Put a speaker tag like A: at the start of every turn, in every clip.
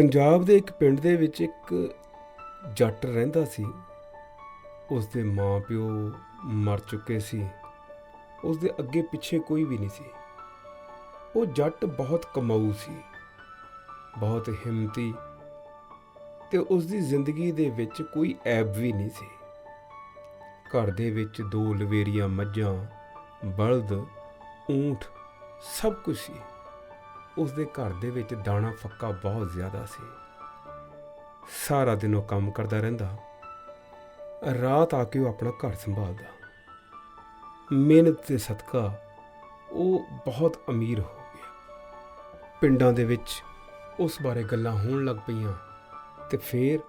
A: ਪੰਜਾਬ ਦੇ ਇੱਕ ਪਿੰਡ ਦੇ ਵਿੱਚ ਇੱਕ ਜੱਟ ਰਹਿੰਦਾ ਸੀ। ਉਸ ਦੇ ਮਾਪਿਓ ਮਰ ਚੁੱਕੇ ਸੀ। ਉਸ ਦੇ ਅੱਗੇ ਪਿੱਛੇ ਕੋਈ ਵੀ ਨਹੀਂ ਸੀ। ਉਹ ਜੱਟ ਬਹੁਤ ਕਮਾਊ ਸੀ। ਬਹੁਤ ਹਿੰਮਤੀ ਤੇ ਉਸ ਦੀ ਜ਼ਿੰਦਗੀ ਦੇ ਵਿੱਚ ਕੋਈ ਐਬ ਵੀ ਨਹੀਂ ਸੀ। ਘਰ ਦੇ ਵਿੱਚ ਦੋ ਲਵੇਰੀਆਂ ਮੱਝਾਂ, ਬਲਦ, ਊਂਠ ਸਭ ਕੁਝ ਸੀ। ਉਸ ਦੇ ਘਰ ਦੇ ਵਿੱਚ ਦਾਣਾ ਫੱਕਾ ਬਹੁਤ ਜ਼ਿਆਦਾ ਸੀ। ਸਾਰਾ ਦਿਨ ਉਹ ਕੰਮ ਕਰਦਾ ਰਹਿੰਦਾ। ਰਾਤ ਆ ਕੇ ਉਹ ਆਪਣਾ ਘਰ ਸੰਭਾਲਦਾ। ਮਿਹਨਤ ਦੇ ਸਦਕਾ ਉਹ ਬਹੁਤ ਅਮੀਰ ਹੋ ਗਿਆ। ਪਿੰਡਾਂ ਦੇ ਵਿੱਚ ਉਸ ਬਾਰੇ ਗੱਲਾਂ ਹੋਣ ਲੱਗ ਪਈਆਂ ਤੇ ਫਿਰ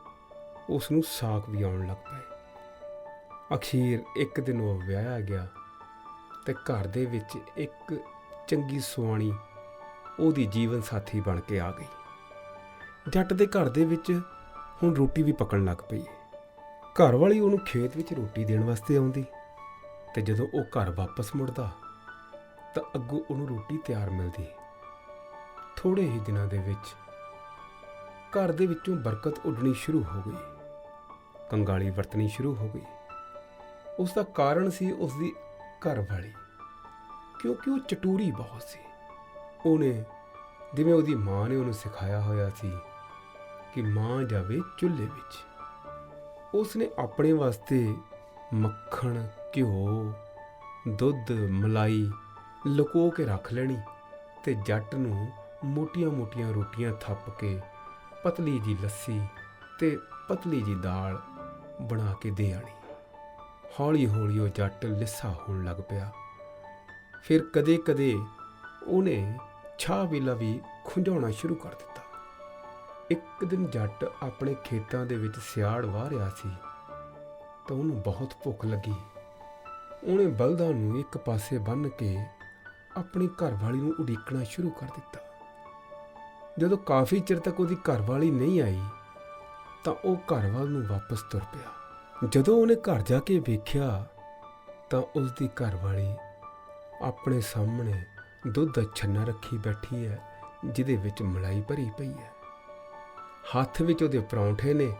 A: ਉਸ ਨੂੰ ਸਾਕ ਵੀ ਆਉਣ ਲੱਗ ਪਏ। ਅਖੀਰ ਇੱਕ ਦਿਨ ਉਹ ਵਿਆਹਿਆ ਗਿਆ ਤੇ ਘਰ ਦੇ ਵਿੱਚ ਇੱਕ ਚੰਗੀ ਸੁਆਣੀ ਉਹਦੀ ਜੀਵਨ ਸਾਥੀ ਬਣ ਕੇ ਆ ਗਈ। ਜੱਟ ਦੇ ਘਰ ਦੇ ਵਿੱਚ ਹੁਣ ਰੋਟੀ ਵੀ ਪਕਣ ਲੱਗ ਪਈ। ਘਰ ਵਾਲੀ ਉਹਨੂੰ ਖੇਤ ਵਿੱਚ ਰੋਟੀ ਦੇਣ ਵਾਸਤੇ ਆਉਂਦੀ ਤੇ ਜਦੋਂ ਉਹ ਘਰ ਵਾਪਸ ਮੁੜਦਾ ਤਾਂ ਅੱਗੋਂ ਉਹਨੂੰ ਰੋਟੀ ਤਿਆਰ ਮਿਲਦੀ। ਥੋੜੇ ਹੀ ਦਿਨਾਂ ਦੇ ਵਿੱਚ ਘਰ ਦੇ ਵਿੱਚੋਂ ਬਰਕਤ ਉੱਡਣੀ ਸ਼ੁਰੂ ਹੋ ਗਈ। ਕੰਗਾਲੀ ਵਰਤਣੀ ਸ਼ੁਰੂ ਹੋ ਗਈ। ਉਸ ਦਾ ਕਾਰਨ ਸੀ ਉਸ ਦੀ ਘਰ ਵਾਲੀ, ਕਿਉਂਕਿ ਉਹ ਚਟੂਰੀ ਬਹੁਤ ਸੀ। ਉਹਨੇ ਜਿਵੇਂ ਉਹਦੀ ਮਾਂ ਨੇ ਉਹਨੂੰ ਸਿਖਾਇਆ ਹੋਇਆ ਸੀ ਕਿ ਮਾਂ ਜਾਵੇ ਚੁੱਲ੍ਹੇ ਵਿੱਚ। ਉਸਨੇ ਆਪਣੇ ਵਾਸਤੇ ਮੱਖਣ, ਘਿਓ, ਦੁੱਧ, ਮਲਾਈ ਲੁਕੋ ਕੇ ਰੱਖ ਲੈਣੀ ਤੇ ਜੱਟ ਨੂੰ ਮੋਟੀਆਂ-ਮੋਟੀਆਂ ਰੋਟੀਆਂ ਥੱਪ ਕੇ ਪਤਲੀ ਜੀ ਲੱਸੀ ਤੇ ਪਤਲੀ ਜੀ ਦਾਲ ਬਣਾ ਕੇ ਦੇ ਆਣੀ। ਹੌਲੀ-ਹੌਲੀ ਉਹ ਜੱਟ ਲਿੱਸਾ ਹੋਣ ਲੱਗ ਪਿਆ। ਫਿਰ ਕਦੇ-ਕਦੇ ਉਹਨੇ ਛਾਹ ਵੇਲਾ ਵੀ ਖੁੰਝਾਉਣਾ ਸ਼ੁਰੂ ਕਰ ਦਿੱਤਾ। ਇੱਕ ਦਿਨ ਜੱਟ ਆਪਣੇ ਖੇਤਾਂ ਦੇ ਵਿੱਚ ਸਿਆੜ ਵਾਹ ਰਿਹਾ ਸੀ, ਤਾਂ ਉਹਨੂੰ ਬਹੁਤ ਭੁੱਖ ਲੱਗੀ। ਉਹਨੇ ਬਲਦਾਂ ਨੂੰ ਇੱਕ ਪਾਸੇ ਬੰਨ੍ਹ ਕੇ ਆਪਣੀ ਘਰਵਾਲੀ ਨੂੰ ਉਡੀਕਣਾ ਸ਼ੁਰੂ ਕਰ ਦਿੱਤਾ। ਜਦੋਂ ਕਾਫੀ ਚਿਰ ਤੱਕ ਉਹਦੀ ਘਰਵਾਲੀ ਨਹੀਂ ਆਈ, ਤਾਂ ਉਹ ਘਰਵਾਲ ਨੂੰ ਵਾਪਸ ਤੁਰ ਪਿਆ। ਜਦੋਂ ਉਹਨੇ ਘਰ ਜਾ ਕੇ ਵੇਖਿਆ, ਤਾਂ ਉਸ ਦੀ ਘਰਵਾਲੀ ਆਪਣੇ ਸਾਹਮਣੇ ਦੁੱਧ ਦਾ ਛੰਨਾ ਰੱਖੀ ਬੈਠੀ ਹੈ, ਜਿਹਦੇ ਵਿੱਚ ਮਲਾਈ ਭਰੀ ਪਈ ਹੈ। ਹੱਥ ਵਿੱਚ ਉਹਦੇ ਪਰੌਂਠੇ ਨੇ,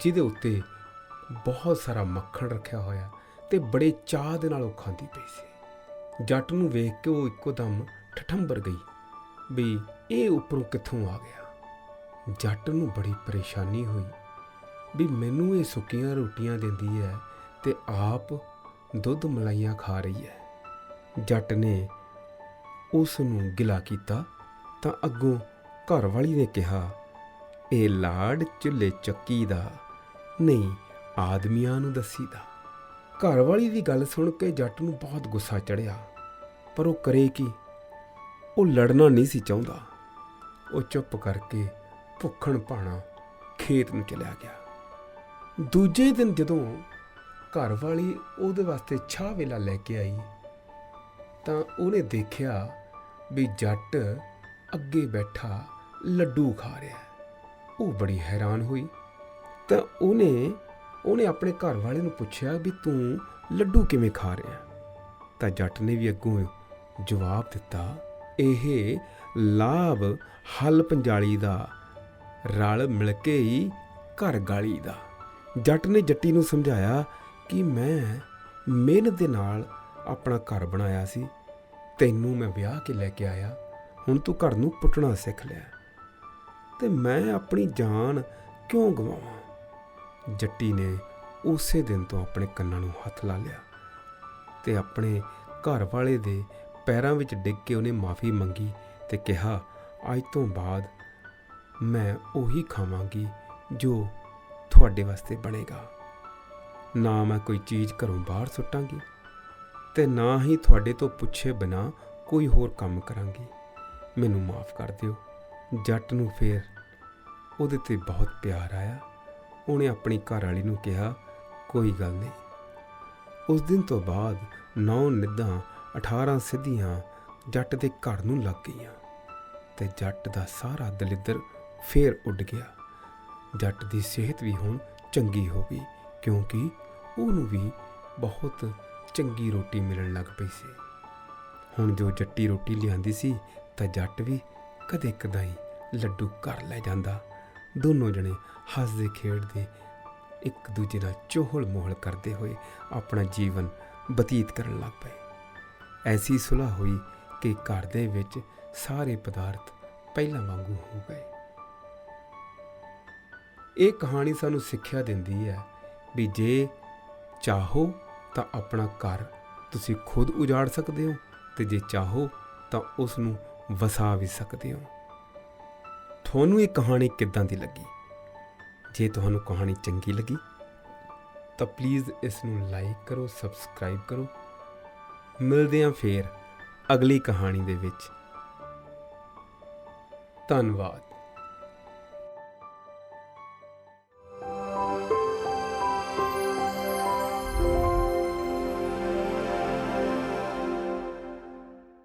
A: ਜਿਹਦੇ ਉੱਤੇ ਬਹੁਤ ਸਾਰਾ ਮੱਖਣ ਰੱਖਿਆ ਹੋਇਆ ਤੇ ਬੜੇ ਚਾਹ ਦੇ ਨਾਲ ਉਹ ਖਾਂਦੀ ਪਈ ਸੀ। ਜੱਟ ਨੂੰ ਵੇਖ ਕੇ ਉਹ ਇੱਕੋ ਦਮ ਠਠੰਬਰ ਗਈ ਵੀ ਇਹ ਉੱਪਰੋਂ ਕਿੱਥੋਂ ਆ ਗਿਆ। ਜੱਟ ਨੂੰ ਬੜੀ ਪਰੇਸ਼ਾਨੀ ਹੋਈ ਵੀ ਮੈਨੂੰ ਇਹ ਸੁੱਕੀਆਂ ਰੋਟੀਆਂ ਦਿੰਦੀ ਹੈ ਤੇ ਆਪ ਦੁੱਧ ਮਲਾਈਆਂ ਖਾ ਰਹੀ ਹੈ। ਜੱਟ ਨੇ ਉਸ ਨੂੰ ਗਿਲਾ ਕੀਤਾ ਤਾਂ ਅੱਗੋਂ ਘਰ ਵਾਲੀ ਨੇ ਕਿਹਾ, ਇਹ ਲਾੜ ਚੁੱਲੇ ਚੱਕੀ ਦਾ, ਨਹੀਂ ਆਦਮੀਆਂ ਨੂੰ ਦੱਸੀਦਾ ਘਰ ਵਾਲੀ ਦੀ ਗੱਲ ਸੁਣ ਕੇ ਜੱਟ ਨੂੰ ਬਹੁਤ ਗੁੱਸਾ ਚੜਿਆ ਪਰ ਉਹ ਕਰੇ ਕੀ? ਉਹ ਲੜਨਾ ਨਹੀਂ ਸੀ ਚਾਹੁੰਦਾ। ਉਹ ਚੁੱਪ ਕਰਕੇ ਭੁੱਖਣ ਭਾਣਾ ਖੇਤ ਨੂੰ ਚਲਿਆ ਗਿਆ। ਦੂਜੇ ਦਿਨ ਜਦੋਂ ਘਰ ਵਾਲੀ ਉਹਦੇ ਵਾਸਤੇ ਛਾਹ ਵੇਲਾ ਲੈ ਕੇ ਆਈ, ਤਾਂ ਉਹਨੇ ਦੇਖਿਆ ਵੀ ਜੱਟ ਅੱਗੇ ਬੈਠਾ ਲੱਡੂ ਖਾ ਰਿਹਾ। ਉਹ ਬੜੀ ਹੈਰਾਨ ਹੋਈ। ਤਾਂ ਉਹਨੇ ਉਹਨੇ ਆਪਣੇ ਘਰ ਵਾਲੇ ਨੂੰ ਪੁੱਛਿਆ ਵੀ ਤੂੰ ਲੱਡੂ ਕਿਵੇਂ ਖਾ ਰਿਹਾ? ਤਾਂ ਜੱਟ ਨੇ ਵੀ ਅੱਗੋਂ ਜਵਾਬ ਦਿੱਤਾ, ਇਹ ਲਾਭ ਹਲ ਪੰਜਾਲੀ ਦਾ, ਰਲ ਮਿਲ ਕੇ ਹੀ ਘਰ ਗਾਲੀ ਦਾ। ਜੱਟ ਨੇ ਜੱਟੀ ਨੂੰ ਸਮਝਾਇਆ ਕਿ ਮੈਂ ਮਿਹਨਤ ਦੇ ਨਾਲ ਆਪਣਾ ਘਰ ਬਣਾਇਆ ਸੀ। ਤੈਨੂੰ ਮੈਂ ਵਿਆਹ ਕੇ ਲੈ ਕੇ ਆਇਆ, ਹੁਣ ਤੂੰ ਘਰ ਨੂੰ ਪੁੱਟਣਾ ਸਿੱਖ ਲਿਆ। ਤੇ ਮੈਂ ਆਪਣੀ ਜਾਨ ਕਿਉਂ ਗਵਾਵਾਂ? ਜੱਟੀ ਨੇ ਉਸੇ ਦਿਨ ਤੋਂ ਆਪਣੇ ਕੰਨਾਂ ਨੂੰ ਹੱਥ ਲਾ ਲਿਆ ਤੇ ਆਪਣੇ ਘਰ ਵਾਲੇ ਦੇ ਪੈਰਾਂ ਵਿੱਚ ਡਿੱਗ ਕੇ ਉਹਨੇ ਮਾਫੀ ਮੰਗੀ ਤੇ ਕਿਹਾ, ਅੱਜ ਤੋਂ ਬਾਅਦ ਮੈਂ ਉਹੀ ਖਾਵਾਂਗੀ ਜੋ ਤੁਹਾਡੇ ਵਾਸਤੇ ਬਣੇਗਾ। ਨਾ ਮੈਂ ਕੋਈ ਚੀਜ਼ ਘਰੋਂ ਬਾਹਰ ਸੁੱਟਾਂਗੀ। ਤੇ ਨਾ ਹੀ ਤੁਹਾਡੇ ਤੋਂ ਪੁੱਛੇ ਬਿਨਾ ਕੋਈ ਹੋਰ ਕੰਮ ਕਰਾਂਗੀ। ਮੈਨੂੰ ਮਾਫ ਕਰ ਦਿਓ। ਜੱਟ ਨੂੰ ਫੇਰ ਉਹਦੇ ਤੇ ਬਹੁਤ ਪਿਆਰ ਆਇਆ। ਉਹਨੇ ਆਪਣੀ ਘਰ ਵਾਲੀ ਨੂੰ ਕਿਹਾ, ਕੋਈ ਗੱਲ ਨਹੀਂ। ਉਸ ਦਿਨ ਤੋਂ ਬਾਅਦ ਨੌ ਨਿੱਧਾਂ 18 ਸਿੱਧੀਆਂ ਜੱਟ ਦੇ ਘਰ ਨੂੰ ਲੱਗ ਗਈਆਂ ਤੇ ਜੱਟ ਦਾ ਸਾਰਾ ਦਲਿੱਦਰ ਫੇਰ ਉੱਡ ਗਿਆ। ਜੱਟ ਦੀ ਸਿਹਤ ਵੀ ਹੁਣ ਚੰਗੀ ਹੋ ਗਈ ਕਿਉਂਕਿ ਉਹਨੂੰ ਵੀ ਬਹੁਤ ਚੰਗੀ ਰੋਟੀ ਮਿਲਣ ਲੱਗ ਪਈ ਸੀ। ਹੁਣ ਜੋ ਜੱਟੀ ਰੋਟੀ ਲਿਆਂਦੀ ਸੀ, ਤਾਂ ਜੱਟ ਵੀ ਕਦੇ ਕਦਾਈ ਲੱਡੂ ਘਰ ਲੈ ਜਾਂਦਾ। ਦੋਨੋਂ ਜਣੇ ਹੱਸਦੇ ਖੇਡਦੇ ਇੱਕ ਦੂਜੇ ਨਾਲ ਚੋਹਲ ਮੋਹਲ ਕਰਦੇ ਹੋਏ ਆਪਣਾ ਜੀਵਨ ਬਤੀਤ ਕਰਨ ਲੱਗ ਪਏ। ਐਸੀ ਸੁਲ੍ਹਾ ਹੋਈ ਕਿ ਘਰ ਦੇ ਵਿੱਚ ਸਾਰੇ ਪਦਾਰਥ ਪਹਿਲਾਂ ਵਾਂਗੂ ਹੋ ਗਏ। ਇਹ ਕਹਾਣੀ ਸਾਨੂੰ ਸਿੱਖਿਆ ਦਿੰਦੀ ਹੈ ਵੀ ਜੇ ਚਾਹੋ ਤਾਂ ਆਪਣਾ ਘਰ ਤੁਸੀਂ ਖੁਦ ਉਜਾੜ ਸਕਦੇ ਹੋ ਤੇ ਜੇ ਚਾਹੋ ਤਾਂ ਉਸ ਨੂੰ ਵਸਾ ਵੀ ਸਕਦੇ ਹੋ। ਤੁਹਾਨੂੰ ਇਹ ਕਹਾਣੀ ਕਿੱਦਾਂ ਦੀ ਲੱਗੀ? ਜੇ ਤੁਹਾਨੂੰ ਕਹਾਣੀ ਚੰਗੀ ਲੱਗੀ, ਤਾਂ ਪਲੀਜ਼ ਇਸ ਨੂੰ ਲਾਈਕ ਕਰੋ ਸਬਸਕ੍ਰਾਈਬ ਕਰੋ। ਮਿਲਦੇ ਹਾਂ ਫੇਰ ਅਗਲੀ ਕਹਾਣੀ ਦੇ ਵਿੱਚ। ਧੰਨਵਾਦ।